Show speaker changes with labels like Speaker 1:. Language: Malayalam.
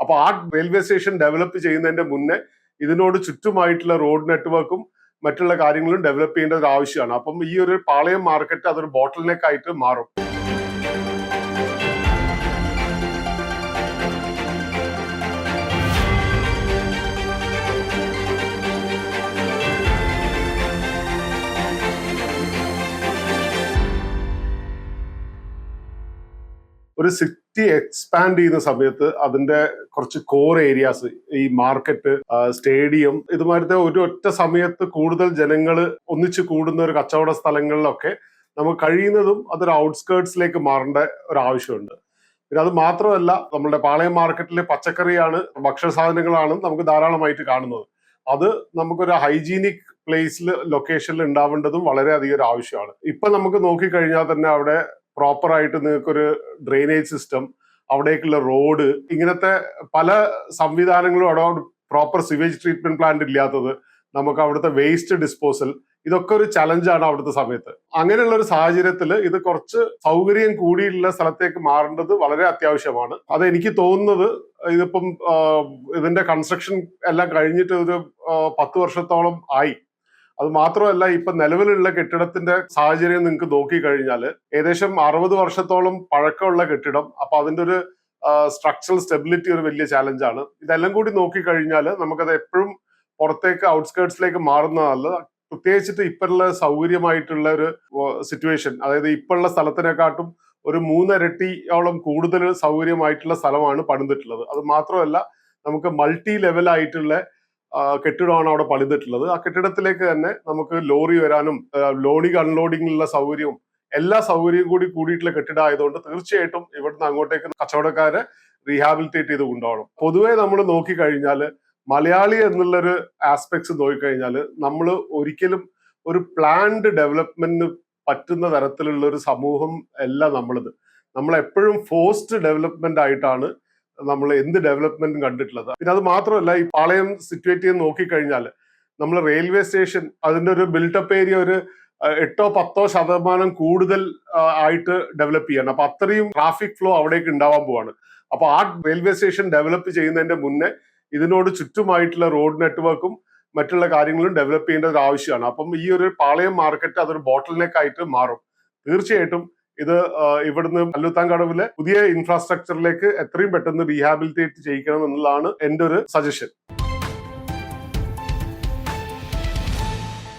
Speaker 1: അപ്പൊ ആ റെയിൽവേ സ്റ്റേഷൻ ഡെവലപ്പ് ചെയ്യുന്നതിന്റെ മുന്നേ ഇതിനോട് ചുറ്റുമായിട്ടുള്ള റോഡ് നെറ്റ്വർക്കും മറ്റുള്ള കാര്യങ്ങളും ഡെവലപ്പ് ചെയ്യേണ്ട ഒരു ആവശ്യമാണ്. അപ്പം ഈ ഒരു പാളയം മാർക്കറ്റ് അതൊരു ബോട്ടിൽ ആയിട്ട് മാറും. ഒരു സിറ്റി എക്സ്പാൻഡ് ചെയ്യുന്ന സമയത്ത് അതിന്റെ കുറച്ച് കോർ ഏരിയാസ് ഈ മാർക്കറ്റ് സ്റ്റേഡിയം ഇതുമാരത്തെ ഒരു ഒറ്റ സമയത്ത് കൂടുതൽ ജനങ്ങൾ ഒന്നിച്ചു കൂടുന്ന ഒരു കച്ചവട സ്ഥലങ്ങളിലൊക്കെ നമുക്ക് കഴിയുന്നതും അതൊരു ഔട്ട്സ്കേർട്സിലേക്ക് മാറേണ്ട ഒരു ആവശ്യമുണ്ട്. പിന്നെ അത് മാത്രമല്ല നമ്മുടെ പാളയം മാർക്കറ്റിലെ പച്ചക്കറിയാണ് ഭക്ഷണ സാധനങ്ങളാണ് നമുക്ക് ധാരാളമായിട്ട് കാണുന്നത്. അത് നമുക്കൊരു ഹൈജീനിക് പ്ലേസിൽ ലൊക്കേഷനിൽ ഉണ്ടാവേണ്ടതും വളരെയധികം ഒരു ആവശ്യമാണ്. ഇപ്പൊ നമുക്ക് നോക്കിക്കഴിഞ്ഞാൽ തന്നെ അവിടെ പ്രോപ്പർ ആയിട്ട് നിങ്ങൾക്കൊരു ഡ്രെയിനേജ് സിസ്റ്റം അവിടേക്കുള്ള റോഡ് ഇങ്ങനത്തെ പല സംവിധാനങ്ങളും അവിടെ പ്രോപ്പർ സിവേജ് ട്രീറ്റ്മെന്റ് പ്ലാന്റ് ഇല്ലാത്തത് നമുക്ക് അവിടുത്തെ വേസ്റ്റ് ഡിസ്പോസൽ ഇതൊക്കെ ഒരു ചലഞ്ചാണ് അവിടുത്തെ സമയത്ത്. അങ്ങനെയുള്ള ഒരു സാഹചര്യത്തിൽ ഇത് കുറച്ച് സൗകര്യം കൂടിയുള്ള സ്ഥലത്തേക്ക് മാറേണ്ടത് വളരെ അത്യാവശ്യമാണ്. അത് എനിക്ക് തോന്നുന്നത് ഇതിപ്പം ഇതിന്റെ കൺസ്ട്രക്ഷൻ എല്ലാം കഴിഞ്ഞിട്ട് ഒരു പത്ത് വർഷത്തോളം ആയി. അത് മാത്രമല്ല ഇപ്പൊ നിലവിലുള്ള കെട്ടിടത്തിന്റെ സാഹചര്യം നിങ്ങൾക്ക് നോക്കി കഴിഞ്ഞാൽ ഏകദേശം അറുപത് വർഷത്തോളം പഴക്കമുള്ള കെട്ടിടം. അപ്പൊ അതിന്റെ ഒരു സ്ട്രക്ചറൽ സ്റ്റെബിലിറ്റി ഒരു വലിയ ചാലഞ്ചാണ് ഇതെല്ലാം കൂടി നോക്കി കഴിഞ്ഞാൽ നമുക്കത് എപ്പോഴും പുറത്തേക്ക് ഔട്ട്സ്കേർട്സിലേക്ക് മാറുന്നതല്ല പ്രത്യേകിച്ചിട്ട് ഇപ്പോഴുള്ള സൗകര്യമായിട്ടുള്ള ഒരു സിറ്റുവേഷൻ അതായത് ഇപ്പോഴുള്ള സ്ഥലത്തിനെക്കാട്ടും ഒരു മൂന്നരട്ടിയോളം കൂടുതൽ സൗകര്യമായിട്ടുള്ള സ്ഥലമാണ് പണിതിട്ടുള്ളത്. അത് മാത്രമല്ല നമുക്ക് മൾട്ടി ലെവൽ ആയിട്ടുള്ള കെട്ടിടമാണ് അവിടെ പണിതിട്ടുള്ളത്. ആ കെട്ടിടത്തിലേക്ക് തന്നെ നമുക്ക് ലോറി വരാനും ലോഡിങ് അൺലോഡിങ്ങിലുള്ള സൗകര്യവും എല്ലാ സൗകര്യവും കൂടി കൂടിയിട്ടുള്ള കെട്ടിടം ആയതുകൊണ്ട് തീർച്ചയായിട്ടും ഇവിടുന്ന് അങ്ങോട്ടേക്ക് കച്ചവടക്കാരെ റീഹാബിലിറ്റേറ്റ് ചെയ്ത് കൊണ്ടുപോകണം. പൊതുവെ നമ്മൾ നോക്കിക്കഴിഞ്ഞാൽ മലയാളി എന്നുള്ളൊരു ആസ്പെക്ട്സ് നോക്കിക്കഴിഞ്ഞാൽ നമ്മൾ ഒരിക്കലും ഒരു പ്ലാൻഡ് ഡെവലപ്മെന്റിന് പറ്റുന്ന തരത്തിലുള്ള ഒരു സമൂഹം അല്ല നമ്മളത്. നമ്മൾ എപ്പോഴും ഫോഴ്സ്ഡ് ഡെവലപ്മെന്റ് ആയിട്ടാണ് നമ്മൾ എന്ത് ഡെവലപ്മെന്റും കണ്ടിട്ടുള്ളത്. പിന്നെ അത് മാത്രമല്ല ഈ പാളയം സിറ്റുവേറ്റ് ചെയ്ത് നോക്കിക്കഴിഞ്ഞാൽ നമ്മൾ റെയിൽവേ സ്റ്റേഷൻ അതിന്റെ ഒരു ബിൽട്ടപ്പ് ഏരിയ ഒരു എട്ടോ പത്തോ ശതമാനം കൂടുതൽ ആയിട്ട് ഡെവലപ്പ് ചെയ്യണം. അപ്പൊ അത്രയും ട്രാഫിക് ഫ്ലോ അവിടേക്ക് ഉണ്ടാവാൻ പോവാണ്. അപ്പൊ ആ റെയിൽവേ സ്റ്റേഷൻ ഡെവലപ്പ് ചെയ്യുന്നതിന്റെ മുന്നേ ഇതിനോട് ചുറ്റുമായിട്ടുള്ള റോഡ് നെറ്റ്വർക്കും മറ്റുള്ള കാര്യങ്ങളും ഡെവലപ്പ് ചെയ്യേണ്ട ഒരു ആവശ്യമാണ്. അപ്പം ഈ ഒരു പാളയം മാർക്കറ്റ് അതൊരു ബോട്ടിൽ ആയിട്ട് മാറും. തീർച്ചയായിട്ടും ഇത് ഇവിടുന്ന് ഇവിടുന്ന് കല്ലുത്താങ്കടവിലെ പുതിയ ഇൻഫ്രാസ്ട്രക്ചറിലേക്ക് എത്രയും പെട്ടെന്ന് റീഹാബിലിറ്റേറ്റ് ചെയ്യിക്കണം എന്നുള്ളതാണ് എന്റെ ഒരു സജഷൻ